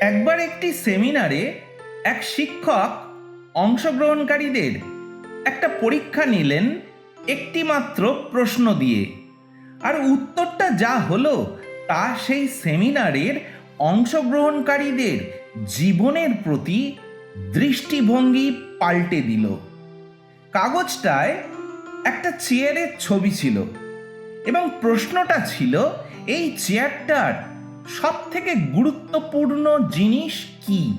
একবার একটি সেমিনারে এক শিক্ষক অংশগ্রহণকারীদের একটা পরীক্ষা নিলেন একটি মাত্র প্রশ্ন দিয়ে। আর উত্তরটা যা হলো তা সেই সেমিনারের অংশগ্রহণকারীদের জীবনের প্রতি দৃষ্টিভঙ্গি পাল্টে দিল। কাগজটায় একটা চেয়ারের ছবি ছিল এবং প্রশ্নটা ছিল, এই চেয়ারটার সব থেকে গুরুত্বপূর্ণ জিনিস কি?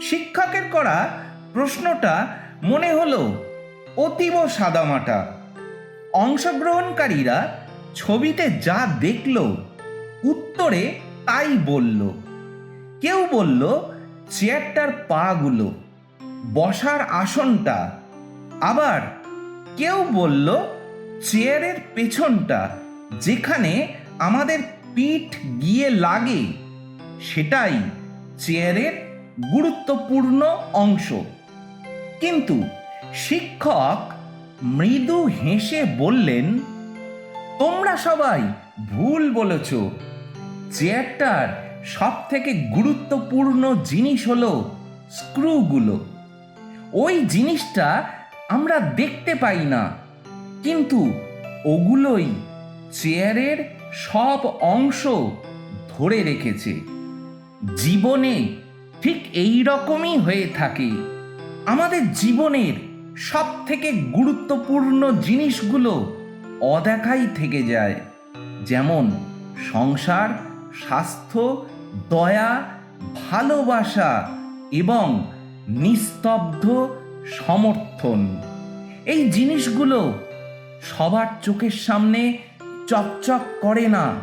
শিক্ষকের করা প্রশ্নটা মনে হলো অতীব সাদামাটা। অংশগ্রহণকারীরা ছবিতে যা দেখল, উত্তরে তাই বলল। কেউ বলল, চেয়ারটার পাগুলো, বসার আসনটা। আবার কেউ বলল, চেয়ারের পেছনটা, যেখানে আমাদের পিঠ গিয়ে লাগে, সেটাই চেয়ারের গুরুত্বপূর্ণ অংশ। কিন্তু শিক্ষক মৃদু হেসে বললেন, তোমরা সবাই ভুল বলেছ। চেয়ারটার সব থেকে গুরুত্বপূর্ণ জিনিস হলো স্ক্রুগুলো। ওই জিনিসটা আমরা দেখতে পাই না। কিন্তু ওগুলোই চেয়ারের সব অংশ ধরে রেখেছে। জীবনে ঠিক এই রকমই হয়ে থাকে। আমাদের জীবনের সব থেকে গুরুত্বপূর্ণ জিনিসগুলো অদেখাই থেকে যায়। যেমন সংসার, স্বাস্থ্য, দয়া, ভালোবাসা এবং নিস্তব্ধ সমর্থন। এই জিনিসগুলো সবার চোখের সামনে চকচক করে না।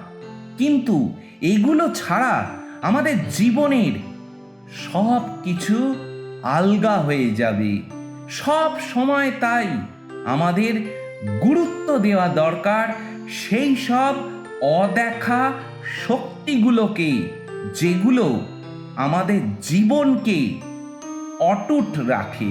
কিন্তু এগুলো ছাড়া আমাদের জীবনের সব কিছু আলগা হয়ে যাবে। সব সময় তাই আমাদের গুরুত্ব দেওয়া দরকার সেই সব অদেখা শক্তিগুলোকে যেগুলো আমাদের জীবনকে অটুট রাখে।